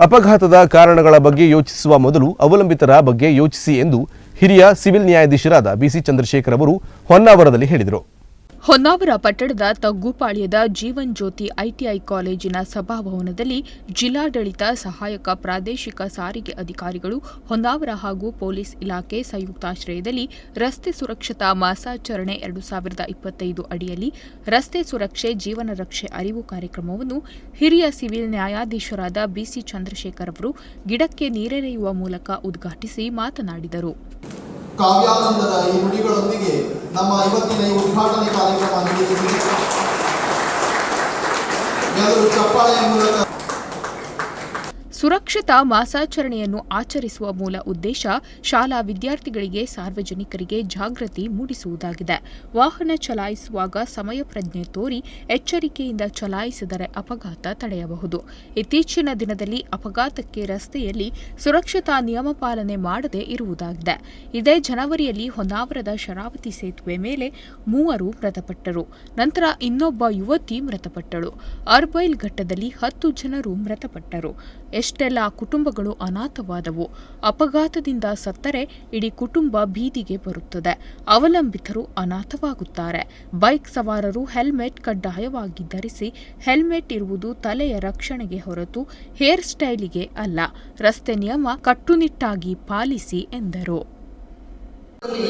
ಅಪಘಾತದ ಕಾರಣಗಳ ಬಗ್ಗೆ ಯೋಚಿಸುವ ಮೊದಲು ಅವಲಂಬಿತರ ಬಗ್ಗೆ ಯೋಚಿಸಿ ಎಂದು ಹಿರಿಯ ಸಿವಿಲ್ ನ್ಯಾಯಾಧೀಶರಾದ ಬಿಸಿ ಚಂದ್ರಶೇಖರ್ ಅವರು ಹೊನ್ನಾವರದಲ್ಲಿ ಹೇಳಿದರು. ಹೊನ್ನಾವರ ಪಟ್ಟಣದ ತಗ್ಗುಪಾಳ್ಯದ ಜೀವನ್ ಜ್ಯೋತಿ ಐಟಿಐ ಕಾಲೇಜಿನ ಸಭಾಭವನದಲ್ಲಿ ಜಿಲ್ಲಾಡಳಿತ ಸಹಾಯಕ ಪ್ರಾದೇಶಿಕ ಸಾರಿಗೆ ಅಧಿಕಾರಿಗಳು ಹೊನ್ನಾವರ ಹಾಗೂ ಪೊಲೀಸ್ ಇಲಾಖೆ ಸಂಯುಕ್ತಾಶ್ರಯದಲ್ಲಿ ರಸ್ತೆ ಸುರಕ್ಷತಾ ಮಾಸಾಚರಣೆ ಎರಡು ಸಾವಿರದ ಇಪ್ಪತ್ತೈದು ಅಡಿಯಲ್ಲಿ ರಸ್ತೆ ಸುರಕ್ಷೆ, ಜೀವನ ರಕ್ಷೆ ಅರಿವು ಕಾರ್ಯಕ್ರಮವನ್ನು ಹಿರಿಯ ಸಿವಿಲ್ ನ್ಯಾಯಾಧೀಶರಾದ ಬಿಸಿ ಚಂದ್ರಶೇಖರ್ ಅವರು ಗಿಡಕ್ಕೆ ನೀರೆರೆಯುವ ಮೂಲಕ ಉದ್ಘಾಟಿಸಿ ಮಾತನಾಡಿದರು. ಕಾವ್ಯಾನಂದದ ಈ ನುಡಿಗಳೊಂದಿಗೆ ನಮ್ಮ ಇವತ್ತಿನ ಈ ಉದ್ಘಾಟನೆ ಕಾರ್ಯಕ್ರಮ ನಡೆಯುತ್ತಿದೆ ಎಲ್ಲರೂ ಚಪ್ಪಾಳೆಯ ಮೂಲಕ ಸುರಕ್ಷತಾ ಮಾಸಾಚರಣೆಯನ್ನು ಆಚರಿಸುವ ಮೂಲ ಉದ್ದೇಶ ಶಾಲಾ ವಿದ್ಯಾರ್ಥಿಗಳಿಗೆ ಸಾರ್ವಜನಿಕರಿಗೆ ಜಾಗೃತಿ ಮೂಡಿಸುವುದಾಗಿದೆ. ವಾಹನ ಚಲಾಯಿಸುವಾಗ ಸಮಯ ಪ್ರಜ್ಞೆ ತೋರಿ ಎಚ್ಚರಿಕೆಯಿಂದ ಚಲಾಯಿಸಿದರೆ ಅಪಘಾತ ತಡೆಯಬಹುದು. ಇತ್ತೀಚಿನ ದಿನದಲ್ಲಿ ಅಪಘಾತಕ್ಕೆ ರಸ್ತೆಯಲ್ಲಿ ಸುರಕ್ಷತಾ ನಿಯಮ ಪಾಲನೆ ಮಾಡದೇ ಇರುವುದಾಗಿದೆ. ಇದೇ ಜನವರಿಯಲ್ಲಿ ಹೊನ್ನಾವರದ ಶರಾವತಿ ಸೇತುವೆ ಮೇಲೆ ಮೂವರು ಮೃತಪಟ್ಟರು. ನಂತರ ಇನ್ನೊಬ್ಬ ಯುವತಿ ಮೃತಪಟ್ಟಳು. ಅರ್ಬೈಲ್ ಘಟ್ಟದಲ್ಲಿ ಹತ್ತು ಜನರು ಮೃತಪಟ್ಟರು. ಎಷ್ಟೆಲ್ಲ ಕುಟುಂಬಗಳು ಅನಾಥವಾದವು. ಅಪಘಾತದಿಂದ ಸತ್ತರೆ ಇಡೀ ಕುಟುಂಬ ಬೀದಿಗೆ ಬರುತ್ತದೆ. ಅವಲಂಬಿತರು ಅನಾಥವಾಗುತ್ತಾರೆ. ಬೈಕ್ ಸವಾರರು ಹೆಲ್ಮೆಟ್ ಕಡ್ಡಾಯವಾಗಿ ಧರಿಸಿ ಹೆಲ್ಮೆಟ್ ಇರುವುದು ತಲೆಯ ರಕ್ಷಣೆಗೆ ಹೊರತು ಹೇರ್ ಸ್ಟೈಲಿಗೆ ಅಲ್ಲ. ರಸ್ತೆ ನಿಯಮ ಕಟ್ಟುನಿಟ್ಟಾಗಿ ಪಾಲಿಸಿ ಎಂದರು.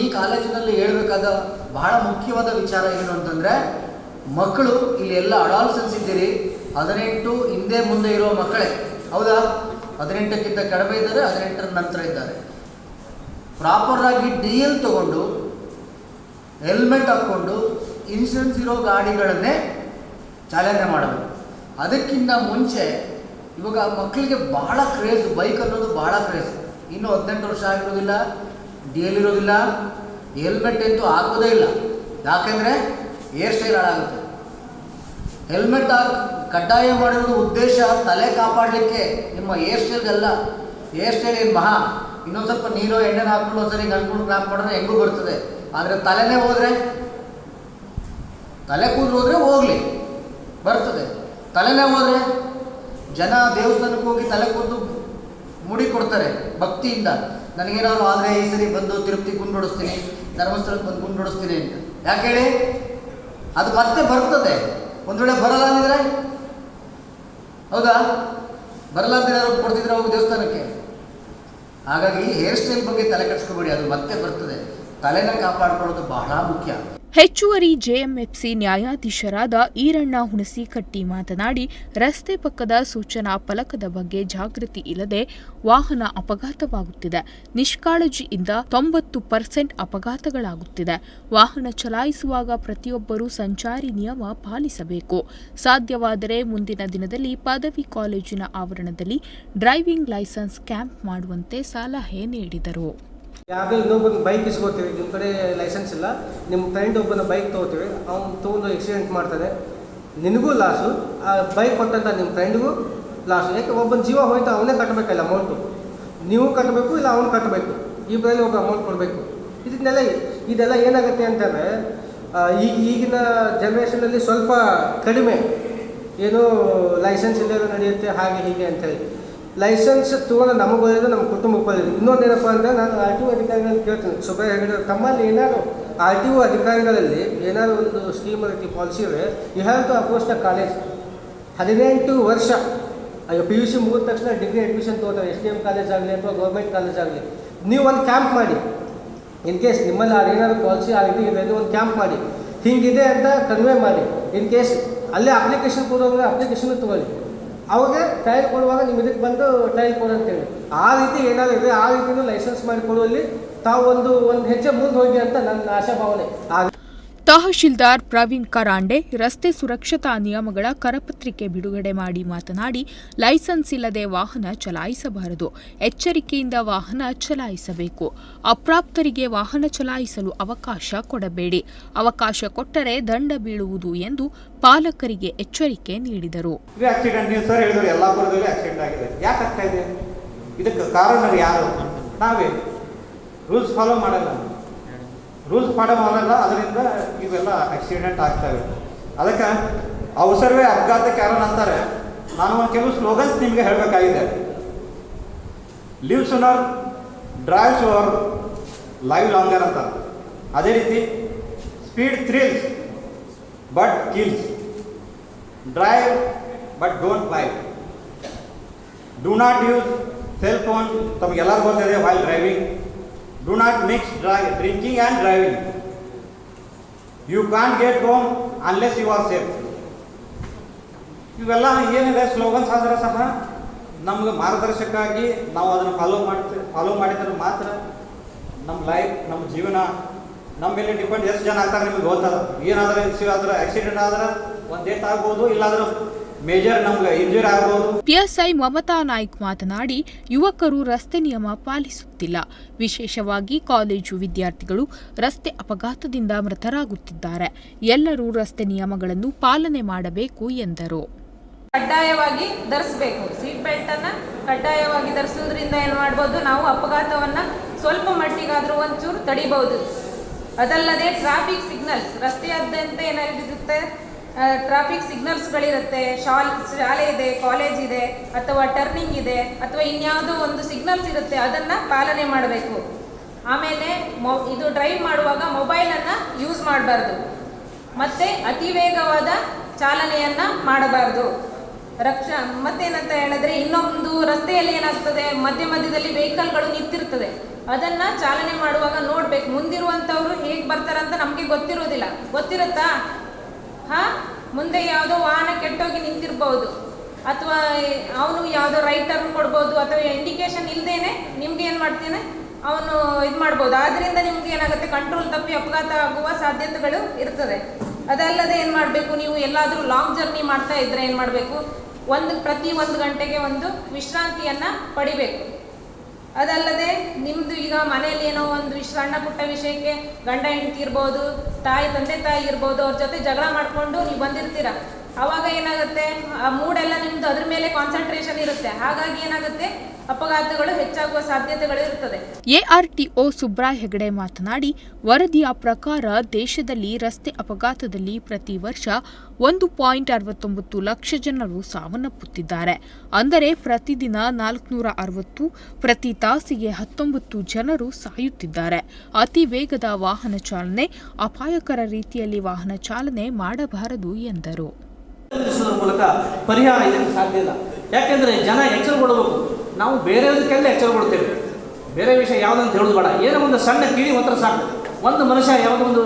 ಈ ಕಾಲೇಜಿನಲ್ಲಿ ಹೇಳಬೇಕಾದ ಬಹಳ ಮುಖ್ಯವಾದ ವಿಚಾರ ಏನು ಮಕ್ಕಳು ಇಲ್ಲಿ ಎಲ್ಲ ಅಡಾಲ್ಸನ್ಸ್ ಇದ್ದೀರಿ, ಹದಿನೆಂಟು ಹಿಂದೆ ಮುಂದೆ ಇರುವ ಮಕ್ಕಳೇ. ಹೌದಾ? ಹದಿನೆಂಟಕ್ಕಿಂತ ಕಡಿಮೆ ಇದ್ದಾರೆ, ಹದಿನೆಂಟರ ನಂತರ ಇದ್ದಾರೆ. ಪ್ರಾಪರ್ ಆಗಿ ಡಿ ಎಲ್ ತಗೊಂಡು ಹೆಲ್ಮೆಟ್ ಹಾಕ್ಕೊಂಡು ಇನ್ಶೂರೆನ್ಸ್ ಇರೋ ಗಾಡಿಗಳನ್ನೇ ಚಾಲನೆ ಮಾಡಬೇಕು. ಅದಕ್ಕಿಂತ ಮುಂಚೆ, ಇವಾಗ ಮಕ್ಕಳಿಗೆ ಬಹಳ ಕ್ರೇಜ್ ಬೈಕ್ ಅನ್ನೋದು ಬಹಳ ಕ್ರೇಜ್ ಇನ್ನು ಹದಿನೆಂಟು ವರ್ಷ ಆಗಿರೋದಿಲ್ಲ ಡಿ ಎಲ್ ಇರೋದಿಲ್ಲ ಹೆಲ್ಮೆಟ್ ಅಂತೂ ಹಾಕೋದೇ ಇಲ್ಲ. ಯಾಕೆಂದರೆ ಹೇರ್ ಸ್ಟೈಲ್ ಹಾಳಾಗುತ್ತೆ. ಹೆಲ್ಮೆಟ್ ಹಾಕಿ ಕಡ್ಡಾಯ ಮಾಡಿರೋದು ಉದ್ದೇಶ, ತಲೆ ಕಾಪಾಡಲಿಕ್ಕೆ. ನಿಮ್ಮ ಹೇರ್ ಸ್ಟೈಲ್ಗೆಲ್ಲ ಹೇರ್ ಸ್ಟೈಲ್ ಏನು ಮಹಾ? ಇನ್ನೊಂದು ಸ್ವಲ್ಪ ನೀರು ಎಣ್ಣೆನ ಹಾಕ್ಕೊಂಡು ಒಂದ್ಸರಿ ಗಂಟ್ಕೊಂಡು ಕ್ರಾಪ್ ಮಾಡಿದ್ರೆ ಹೆಂಗೂ ಬರ್ತದೆ. ಆದರೆ ತಲೆನೇ ಹೋದರೆ? ತಲೆ ಕೂದಲು ಹೋದರೆ ಹೋಗಲಿ. ಬರ್ತದೆ. ತಲೆನೇ ಹೋದರೆ? ಜನ ದೇವಸ್ಥಾನಕ್ಕೆ ಹೋಗಿ ತಲೆ ಕೂದಲು ಮುಡಿ ಕೊಡ್ತಾರೆ ಭಕ್ತಿಯಿಂದ. ನನಗೇನಾದ್ರು ಆದರೆ ಈ ಸರಿ ಬಂದು ತಿರುಪ್ತಿ ಕುಂಡೊಡಿಸ್ತೀನಿ ಧರ್ಮಸ್ಥಳಕ್ಕೆ ಬಂದು ಕುಂಡೊಡಿಸ್ತೀನಿ ಅಂತ. ಯಾಕೆ ಹೇಳಿ? ಅದು ಮತ್ತೆ ಬರ್ತದೆ. ಒಂದು ವೇಳೆ ಬರಲ್ಲ ಅಂದಿದ್ರೆ? ಹೌದಾ? ಬರಲ್ಲ ಅಂತ ಏನಾದ್ರು ಕೊಡ್ತಿದ್ರೆ ಹೋಗಿ ದೇವಸ್ಥಾನಕ್ಕೆ? ಹಾಗಾಗಿ ಹೇರ್ ಸ್ಟೈಲ್ ಬಗ್ಗೆ ತಲೆ ಕೆಡಿಸ್ಕೋಬೇಡಿ, ಅದು ಮತ್ತೆ ಬರ್ತದೆ. ತಲೆನ ಕಾಪಾಡ್ಕೊಳ್ಳೋದು ಬಹಳ ಮುಖ್ಯ. ಹೆಚ್ಚುವರಿ ಜೆಎಂಎಫ್ಸಿ ನ್ಯಾಯಾಧೀಶರಾದ ಈರಣ್ಣ ಹುಣಸಿಕಟ್ಟಿ ಮಾತನಾಡಿ, ರಸ್ತೆ ಪಕ್ಕದ ಸೂಚನಾ ಫಲಕದ ಬಗ್ಗೆ ಜಾಗೃತಿ ಇಲ್ಲದೆ ವಾಹನ ಅಪಘಾತವಾಗುತ್ತಿದೆ. ನಿಷ್ಕಾಳಜಿಯಿಂದ ತೊಂಬತ್ತು ಪರ್ಸೆಂಟ್ ಅಪಘಾತಗಳಾಗುತ್ತಿದೆ. ವಾಹನ ಚಲಾಯಿಸುವಾಗ ಪ್ರತಿಯೊಬ್ಬರೂ ಸಂಚಾರಿ ನಿಯಮ ಪಾಲಿಸಬೇಕು. ಸಾಧ್ಯವಾದರೆ ಮುಂದಿನ ದಿನದಲ್ಲಿ ಪದವಿ ಕಾಲೇಜಿನ ಆವರಣದಲ್ಲಿ ಡ್ರೈವಿಂಗ್ ಲೈಸೆನ್ಸ್ ಕ್ಯಾಂಪ್ ಮಾಡುವಂತೆ ಸಲಹೆ ನೀಡಿದರು. ಯಾವುದೋ ಇನ್ನೊಬ್ಬನ ಬೈಕ್ ಇಸ್ಕೋತೀವಿ ನಿಮ್ಮ ಕಡೆ ಲೈಸೆನ್ಸ್ ಇಲ್ಲ ನಿಮ್ಮ ಫ್ರೆಂಡ್ ಒಬ್ಬನ ಬೈಕ್ ತೊಗೋತೀವಿ, ಅವ್ನು ತೊಗೊಂಡು ಆಕ್ಸಿಡೆಂಟ್ ಮಾಡ್ತಾನೆ. ನಿನಗೂ ಲಾಸು ಆ ಬೈಕ್ ಕೊಟ್ಟಂತ ನಿಮ್ಮ ಫ್ರೆಂಡ್ಗೂ ಲಾಸು ಯಾಕೆ ಒಬ್ಬನ ಜೀವ ಹೋಯ್ತು, ಅವನೇ ಕಟ್ಟಬೇಕಲ್ಲ ಅಮೌಂಟು ನೀವು ಕಟ್ಟಬೇಕು ಇಲ್ಲ ಅವ್ನು ಕಟ್ಟಬೇಕು ಇಬ್ಬರಲ್ಲಿ ಒಬ್ಬ ಅಮೌಂಟ್ ಕೊಡಬೇಕು. ಇದನ್ನೆಲ್ಲ ಇದೆಲ್ಲ ಏನಾಗುತ್ತೆ ಅಂತಂದರೆ ಈಗ ಈಗಿನ ಜನ್ರೇಷನಲ್ಲಿ ಸ್ವಲ್ಪ ಕಡಿಮೆ. ಏನು ಲೈಸೆನ್ಸ್ ಇಲ್ಲದೆ ನಡೆಯುತ್ತೆ, ಹಾಗೆ ಹೀಗೆ ಅಂತೇಳಿ ಲೈಸೆನ್ಸ್ ತೊಗೊಂಡು ನಮಗೆ ಬರೋದು ನಮ್ಮ ಕುಟುಂಬಕ್ಕೆ ಇನ್ನೊಂದು ಏನಪ್ಪ ಅಂದರೆ ನಾನು ಆರ್ ಟಿ ಒ ಅಧಿಕಾರಿಗಳಲ್ಲಿ ಕೇಳ್ತೀನಿ. ಸುಬ್ಬಯ್ಯ ಹೆಗಡೆ ತಮ್ಮಲ್ಲಿ ಏನಾದ್ರು ಆರ್ ಟಿ ಒ ಅಧಿಕಾರಿಗಳಲ್ಲಿ ಏನಾದರೂ ಒಂದು ಸ್ಕೀಮ್ ರೀತಿ ಪಾಲಿಸಿ ಇವೆ you have to approach the college ಹದಿನೆಂಟು ವರ್ಷ. ಪಿ ಯು ಸಿ ಮುಗಿದ ತಕ್ಷಣ ಡಿಗ್ರಿ ಅಡ್ಮಿಷನ್ ತೊಗೊತಾರೆ ಎಸ್ ಡಿ ಎಂ ಕಾಲೇಜ್ ಆಗಲಿ ಅಥವಾ ಗೌರ್ಮೆಂಟ್ ಕಾಲೇಜ್ ಆಗಲಿ. ನೀವು ಒಂದು ಕ್ಯಾಂಪ್ ಮಾಡಿ. ಇನ್ ಕೇಸ್ ನಿಮ್ಮಲ್ಲಿ ಏನಾದರೂ ಪಾಲಿಸಿ ಆ ರೀತಿ ಇದೆ ಒಂದು ಕ್ಯಾಂಪ್ ಮಾಡಿ. ಹಿಂಗಿದೆ ಅಂತ ಕನ್ವೆ ಮಾಡಿ. ಇನ್ ಕೇಸ್ ಅಲ್ಲೇ ಅಪ್ಲಿಕೇಶನ್ ಕೊಡೋದ್ರೆ ಅಪ್ಲಿಕೇಶನ್ ತೊಗೊಳ್ಳಿ. ಅವಾಗ ಟೈಲ್ ಕೊಡುವಾಗ ನಿಮ್ಮ ಇದಕ್ಕೆ ಬಂದು ಟೈಲ್ ಕೊಡು ಅಂತೇಳಿ. ಆ ರೀತಿ ಏನಾದರೂ ಇದೆ ಆ ರೀತಿಯೂ ಲೈಸೆನ್ಸ್ ಮಾಡಿಕೊಡುವಲ್ಲಿ ತಾವು ಒಂದು ಒಂದು ಹೆಜ್ಜೆ ಮುಂದೆ ಹೋಗಿ ಅಂತ ನನ್ನ ಆಶಾಭಾವನೆ. ತಹಶೀಲ್ದಾರ್ ಪ್ರವೀಣ್ ಕರಾಂಡೆ ರಸ್ತೆ ಸುರಕ್ಷತಾ ನಿಯಮಗಳ ಕರಪತ್ರಿಕೆ ಬಿಡುಗಡೆ ಮಾಡಿ ಮಾತನಾಡಿ, ಲೈಸೆನ್ಸ್ ಇಲ್ಲದೆ ವಾಹನ ಚಲಾಯಿಸಬಾರದು. ಎಚ್ಚರಿಕೆಯಿಂದ ವಾಹನ ಚಲಾಯಿಸಬೇಕು. ಅಪ್ರಾಪ್ತರಿಗೆ ವಾಹನ ಚಲಾಯಿಸಲು ಅವಕಾಶ ಕೊಡಬೇಡಿ. ಅವಕಾಶ ಕೊಟ್ಟರೆ ದಂಡ ಬೀಳುವುದು ಎಂದು ಪಾಲಕರಿಗೆ ಎಚ್ಚರಿಕೆ ನೀಡಿದರು. ಇದಕ್ಕೆ ಕಾರಣ ಯಾರು? ನಾವೇ. ರೂಲ್ಸ್ ಫಾಲೋ ಮಾಡಲ್ಲ. ರೂಲ್ಸ್ ಫಾಲೋ ಮಾಡಲ್ಲ ಅದರಿಂದ ಇವೆಲ್ಲ ಆಕ್ಸಿಡೆಂಟ್ ಆಗ್ತವೆ ಅದಕ್ಕೆ ಅವಸರವೇ ಅಪಘಾತ ಕಾರಣ ಅಂತಾರೆ. ನಾನು ಒಂದು ಕೆಲವು ಸ್ಲೋಗನ್ಸ್ ನಿಮಗೆ ಹೇಳಬೇಕಾಗಿದೆ. Leave sooner drive slower live longer ಅಂತ. ಅದೇ ರೀತಿ speed thrills but kills drive but don't by do not use cell phone ತಮಗೆಲ್ಲರಿಗೂ ಗೊತ್ತಿದೆ while driving do not mix dry drinking and driving you can't get home unless you are safe ಇವೆಲ್ಲ ಏನಿದೆ slogans ಆದ್ರೆ ಸಹ ನಮ್ಗೆ ಮಾರ್ಗದರ್ಶಕವಾಗಿ ನಾವು ಅದನ್ನು follow ಮಾಡ್ತೀವಿ ಫಾಲೋ ಮಾಡಿದ್ರೆ ಮಾತ್ರ ನಮ್ಮ ಲೈಫ್ ನಮ್ಮ ಜೀವನ ನಮ್ಮ ಮೇಲೆ ಡಿಪೆಂಡ್ ಎಷ್ಟು ಜನ ಆಗ್ತಾರೆ ನಿಮ್ಗೆ ಗೊತ್ತದ ಏನಾದ್ರೆ ಇಶ್ಯೂ ಆದ್ರೆ ಆಕ್ಸಿಡೆಂಟ್ ಆದ್ರೆ ಒಂದು ಡೇಟ್ ಆಗ್ಬೋದು, ಇಲ್ಲಾಂದ್ರೆ ಮೇಜರ್ ನಮ್ಗೆ ಇಂಜೂರ್ ಪಿಎಸ್ಐ ಮಮತಾ ನಾಯ್ಕ್ ಮಾತನಾಡಿ ಯುವಕರು ರಸ್ತೆ ನಿಯಮ ಪಾಲಿಸುತ್ತಿಲ್ಲ. ವಿಶೇಷವಾಗಿ ಕಾಲೇಜು ವಿದ್ಯಾರ್ಥಿಗಳು ರಸ್ತೆ ಅಪಘಾತದಿಂದ ಮೃತರಾಗುತ್ತಿದ್ದಾರೆ. ಎಲ್ಲರೂ ರಸ್ತೆ ನಿಯಮಗಳನ್ನು ಪಾಲನೆ ಮಾಡಬೇಕು ಎಂದರು. ಕಡ್ಡಾಯವಾಗಿ ಧರಿಸಬೇಕು. ಸೀಟ್ ಬೆಲ್ಟ್ ಅನ್ನ ಕಡ್ಡಾಯವಾಗಿ ಧರಿಸೋದ್ರಿಂದ ಏನು ಮಾಡ್ಬೋದು? ನಾವು ಅಪಘಾತವನ್ನ ಸ್ವಲ್ಪ ಮಟ್ಟಿಗಾದರೂ ಒಂಚೂರು ತಡಿಬಹುದು. ಅದಲ್ಲದೆ ಟ್ರಾಫಿಕ್ ಸಿಗ್ನಲ್ಸ್ ರಸ್ತೆಯಾದ್ಯಂತ ಏನಾಗಿರುತ್ತೆ ಟ್ರಾಫಿಕ್ ಸಿಗ್ನಲ್ಸ್ಗಳಿರುತ್ತೆ ಶಾಲ್, ಶಾಲೆ ಇದೆ ಕಾಲೇಜ್ ಇದೆ, ಅಥವಾ ಟರ್ನಿಂಗ್ ಇದೆ, ಅಥವಾ ಇನ್ಯಾವುದೋ ಒಂದು ಸಿಗ್ನಲ್ಸ್ ಇರುತ್ತೆ, ಅದನ್ನು ಪಾಲನೆ ಮಾಡಬೇಕು. ಆಮೇಲೆ ಇದು ಡ್ರೈವ್ ಮಾಡುವಾಗ ಮೊಬೈಲನ್ನು ಯೂಸ್ ಮಾಡಬಾರ್ದು. ಮತ್ತೆ ಅತಿ ವೇಗವಾದ ಚಾಲನೆಯನ್ನು ಮಾಡಬಾರ್ದು. ರಕ್ಷ, ಮತ್ತೇನಂತ ಹೇಳಿದ್ರೆ ಇನ್ನೊಂದು ರಸ್ತೆಯಲ್ಲಿ ಏನಾಗ್ತದೆ? ಮಧ್ಯ ಮಧ್ಯದಲ್ಲಿ ವೆಹಿಕಲ್ಗಳು ನಿಂತಿರ್ತದೆ. ಅದನ್ನ ಚಾಲನೆ ಮಾಡುವಾಗ ನೋಡ್ಬೇಕು. ಮುಂದಿರುವಂತವ್ರು ಹೇಗೆ ಬರ್ತಾರಂತ ನಮಗೆ ಗೊತ್ತಿರೋದಿಲ್ಲ. ಗೊತ್ತಿರುತ್ತಾ? ಹಾ? ಮುಂದೆ ಯಾವುದೋ ವಾಹನ ಕೆಟ್ಟೋಗಿ ನಿಂತಿರ್ಬೋದು. ಅಥವಾ ಅವನು ಯಾವುದೋ ರೈಟ್ ಟರ್ನ್ ಕೊಡ್ಬೋದು, ಅಥವಾ ಇಂಡಿಕೇಶನ್ ಇಲ್ಲದೇನೆ ನಿಮ್ಗೆ ಏನು ಮಾಡ್ತೇನೆ? ಅವನು ಇದು ಮಾಡ್ಬೋದು. ಆದ್ದರಿಂದ ನಿಮ್ಗೆ ಏನಾಗುತ್ತೆ? ಕಂಟ್ರೋಲ್ ತಪ್ಪಿ ಅಪಘಾತ ಆಗುವ ಸಾಧ್ಯತೆಗಳು ಇರ್ತದೆ. ಅದಲ್ಲದೆ ಏನು ಮಾಡಬೇಕು? ನೀವು ಎಲ್ಲಾದರೂ ಲಾಂಗ್ ಜರ್ನಿ ಮಾಡ್ತಾ ಇದ್ರೆ ಏನು ಮಾಡಬೇಕು? ಒಂದು, ಪ್ರತಿ ಒಂದು ಗಂಟೆಗೆ ಒಂದು ವಿಶ್ರಾಂತಿಯನ್ನು ಪಡಿಬೇಕು. ಅದಲ್ಲದೆ ನಿಮ್ಮದು ಈಗ ಮನೆಯಲ್ಲಿ ಏನೋ ಒಂದು ಸಣ್ಣ ಪುಟ್ಟ ವಿಷಯಕ್ಕೆ ಗಂಡ ಹೆಂಡತಿ ಇರ್ಬೋದು, ತಾಯಿ, ತಂದೆ ತಾಯಿ ಇರ್ಬೋದು, ಅವ್ರ ಜೊತೆ ಜಗಳ ಮಾಡಿಕೊಂಡು ನೀವು ಬಂದಿರ್ತೀರ? ಆವಾಗ ಏನಾಗುತ್ತೆ? ಆ ಮೂಡೆಲ್ಲ ನಿಮ್ಮದು ಅದ್ರ ಮೇಲೆ ಕಾನ್ಸಂಟ್ರೇಷನ್ ಇರುತ್ತೆ. ಹಾಗಾಗಿ ಏನಾಗುತ್ತೆ? ಅಪಘಾತಗಳು ಹೆಚ್ಚಾಗುವ ಸಾಧ್ಯತೆಗಳು ಇರುತ್ತದೆ ಎಆರ್ಟಿಒ ಸುಬ್ರಾಯ್ ಹೆಗಡೆ ಮಾತನಾಡಿ, ವರದಿಯ ಪ್ರಕಾರ ದೇಶದಲ್ಲಿ ರಸ್ತೆ ಅಪಘಾತದಲ್ಲಿ ಪ್ರತಿ ವರ್ಷ ಒಂದು ಪಾಯಿಂಟ್ ಅರವತ್ತೊಂಬತ್ತು ಲಕ್ಷ ಜನರು ಸಾವನ್ನಪ್ಪುತ್ತಿದ್ದಾರೆ. ಅಂದರೆ ಪ್ರತಿದಿನ ನಾಲ್ಕುನೂರ ಅರವತ್ತು ಪ್ರತಿ ತಾಸಿಗೆ ಹತ್ತೊಂಬತ್ತು ಜನರು ಸಾಯುತ್ತಿದ್ದಾರೆ. ಅತಿ ವೇಗದ ವಾಹನ ಚಾಲನೆ ಅಪಾಯಕರ ರೀತಿಯಲ್ಲಿ ವಾಹನ ಚಾಲನೆ ಮಾಡಬಾರದು ಎಂದರು. ನಿಲ್ಲಿಸೋದ್ರ ಮೂಲಕ ಪರಿಹಾರ ಇದಕ್ಕೆ ಸಾಧ್ಯ ಇಲ್ಲ. ಯಾಕೆಂದರೆ ಜನ ಎಚ್ಚರಗೊಳ್ಳಬೇಕು ನಾವು ಬೇರೆದಕ್ಕೆಲ್ಲ ಎಚ್ಚರಗೊಳ್ತೇವೆ. ಬೇರೆ ವಿಷಯ ಯಾವುದಂತ ಹೇಳೋದು ಬೇಡ. ಏನೋ ಒಂದು ಸಣ್ಣ ಕಿಡಿ ಮಾತ್ರ ಸಾಕು. ಒಂದು ಮನುಷ್ಯ ಯಾವುದೋ ಒಂದು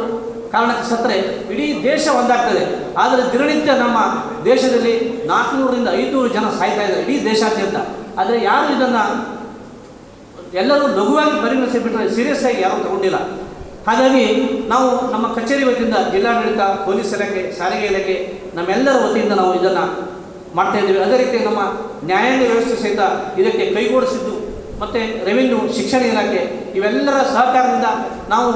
ಕಾರಣಕ್ಕೆ ಸತ್ತರೆ ಇಡೀ ದೇಶ ಒಂದಾಗ್ತದೆ. ಆದರೆ ದಿನನಿತ್ಯ ನಮ್ಮ ದೇಶದಲ್ಲಿ ನಾಲ್ಕುನೂರರಿಂದ ಐದುನೂರು ಜನ ಸಾಯ್ತಾ ಇದ್ದಾರೆ ಇಡೀ ದೇಶಾದ್ಯಂತ. ಆದರೆ ಯಾರು ಇದನ್ನು ಎಲ್ಲರೂ ಲಘುವಾಗಿ ಪರಿಗಣಿಸಿ ಬಿಟ್ಟರೆ ಸೀರಿಯಸ್ ಆಗಿ ಯಾರೂ ತಗೊಂಡಿಲ್ಲ. ಹಾಗಾಗಿ ನಾವು ನಮ್ಮ ಕಚೇರಿ ವತಿಯಿಂದ ಜಿಲ್ಲಾಡಳಿತ, ಪೊಲೀಸ್ ಇಲಾಖೆ, ಸಾರಿಗೆ ಇಲಾಖೆ, ನಮ್ಮೆಲ್ಲರ ವತಿಯಿಂದ ನಾವು ಇದನ್ನು ಮಾಡ್ತಾ ಇದ್ದೀವಿ. ಅದೇ ರೀತಿ ನಮ್ಮ ನ್ಯಾಯಾಂಗ ವ್ಯವಸ್ಥೆ ಸಹಿತ ಇದಕ್ಕೆ ಕೈಗೂಡಿಸಿದ್ದು ಮತ್ತು ರೆವಿನ್ಯೂ, ಶಿಕ್ಷಣ ಇಲಾಖೆ ಇವೆಲ್ಲರ ಸಹಕಾರದಿಂದ ನಾವು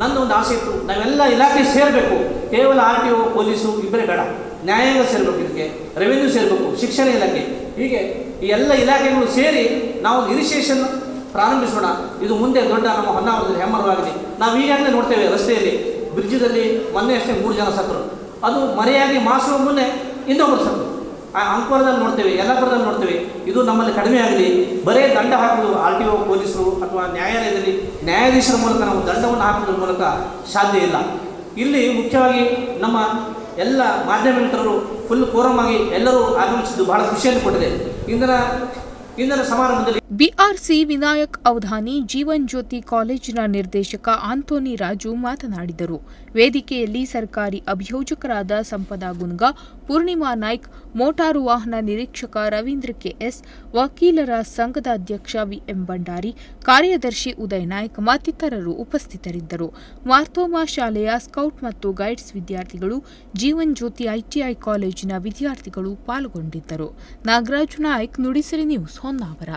ನನ್ನ ಒಂದು ಆಸೆ ಇತ್ತು. ನಾವೆಲ್ಲ ಇಲಾಖೆ ಸೇರಬೇಕು. ಕೇವಲ ಆರ್ ಟಿ ಒ, ಪೊಲೀಸು ಇಬ್ಬರೇ ಬೇಡ. ನ್ಯಾಯಾಂಗ ಸೇರಬೇಕು ಇದಕ್ಕೆ, ರೆವಿನ್ಯೂ ಸೇರಬೇಕು, ಶಿಕ್ಷಣ ಇಲಾಖೆ. ಹೀಗೆ ಈ ಎಲ್ಲ ಇಲಾಖೆಗಳು ಸೇರಿ ನಾವು ಇನಿಷಿಯೇಷನ್ ಪ್ರಾರಂಭಿಸೋಣ. ಇದು ಮುಂದೆ ದೊಡ್ಡ ನಮ್ಮ ಹೊನ್ನಾವರದಲ್ಲಿ ಹೆಮ್ಮರವಾಗಿದೆ. ನಾವು ಈಗಾಗಲೇ ನೋಡ್ತೇವೆ ರಸ್ತೆಯಲ್ಲಿ ಬ್ರಿಡ್ಜದಲ್ಲಿ ಮೊನ್ನೆ ಅಷ್ಟೇ ಮೂರು ಜನ ಸತ್ತರು. ಅದು ಮರೆಯಾಗಿ ಮಾಸುವ ಮುನ್ನೆ ಇನ್ನೊಬ್ಬರು ಸತ್ತರು ಆ ಅಂಕೋಲದಲ್ಲಿ ನೋಡ್ತೇವೆ, ಯಲ್ಲಾಪುರದಲ್ಲಿ ನೋಡ್ತೇವೆ. ಇದು ನಮ್ಮಲ್ಲಿ ಕಡಿಮೆ ಆಗಲಿ ಬರೇ ದಂಡ ಹಾಕೋದು ಆರ್ ಟಿ ಒ ಪೊಲೀಸರು ಅಥವಾ ನ್ಯಾಯಾಲಯದಲ್ಲಿ ನ್ಯಾಯಾಧೀಶರ ಮೂಲಕ ನಾವು ದಂಡವನ್ನು ಹಾಕುವುದರ ಮೂಲಕ ಸಾಧ್ಯ ಇಲ್ಲ. ಇಲ್ಲಿ ಮುಖ್ಯವಾಗಿ ನಮ್ಮ ಎಲ್ಲ ಮಾಧ್ಯಮ ಮಿತ್ರರು ಫುಲ್ ಕೋರಮ್ ಆಗಿ ಎಲ್ಲರೂ ಆಗಮಿಸಿದ್ದು ಬಹಳ ಖುಷಿಯನ್ನು ಕೊಟ್ಟಿದೆ. ಇಂದಿನ ಇಂದಿನ ಸಮಾರಂಭದಲ್ಲಿ ಬಿಆರ್ಸಿ ವಿನಾಯಕ್ ಅವಧಾನಿ, ಜೀವನ್ ಜ್ಯೋತಿ ಕಾಲೇಜಿನ ನಿರ್ದೇಶಕ ಆಂಥೋನಿ ರಾಜು ಮಾತನಾಡಿದರು. ವೇದಿಕೆಯಲ್ಲಿ ಸರ್ಕಾರಿ ಅಭಿಯೋಜಕರಾದ ಸಂಪದ ಗುನ್ಗ, ಪೂರ್ಣಿಮಾ ನಾಯ್ಕ್, ಮೋಟಾರು ವಾಹನ ನಿರೀಕ್ಷಕ ರವೀಂದ್ರ ಕೆಎಸ್, ವಕೀಲರ ಸಂಘದ ಅಧ್ಯಕ್ಷ ವಿಎಂ ಭಂಡಾರಿ, ಕಾರ್ಯದರ್ಶಿ ಉದಯ್ ನಾಯ್ಕ್ ಮತ್ತಿತರರು ಉಪಸ್ಥಿತರಿದ್ದರು. ಮಾರ್ಥೋಮಾ ಶಾಲೆಯ ಸ್ಕೌಟ್ ಮತ್ತು ಗೈಡ್ಸ್ ವಿದ್ಯಾರ್ಥಿಗಳು, ಜೀವನ್ ಜ್ಯೋತಿ ಐಟಿಐ ಕಾಲೇಜಿನ ವಿದ್ಯಾರ್ಥಿಗಳು ಪಾಲ್ಗೊಂಡಿದ್ದರು. ನಾಗರಾಜ್ ನಾಯ್ಕ್ ನುಡಿಸಿರಿ ನ್ಯೂಸ್ ಹೊನ್ನಾವರ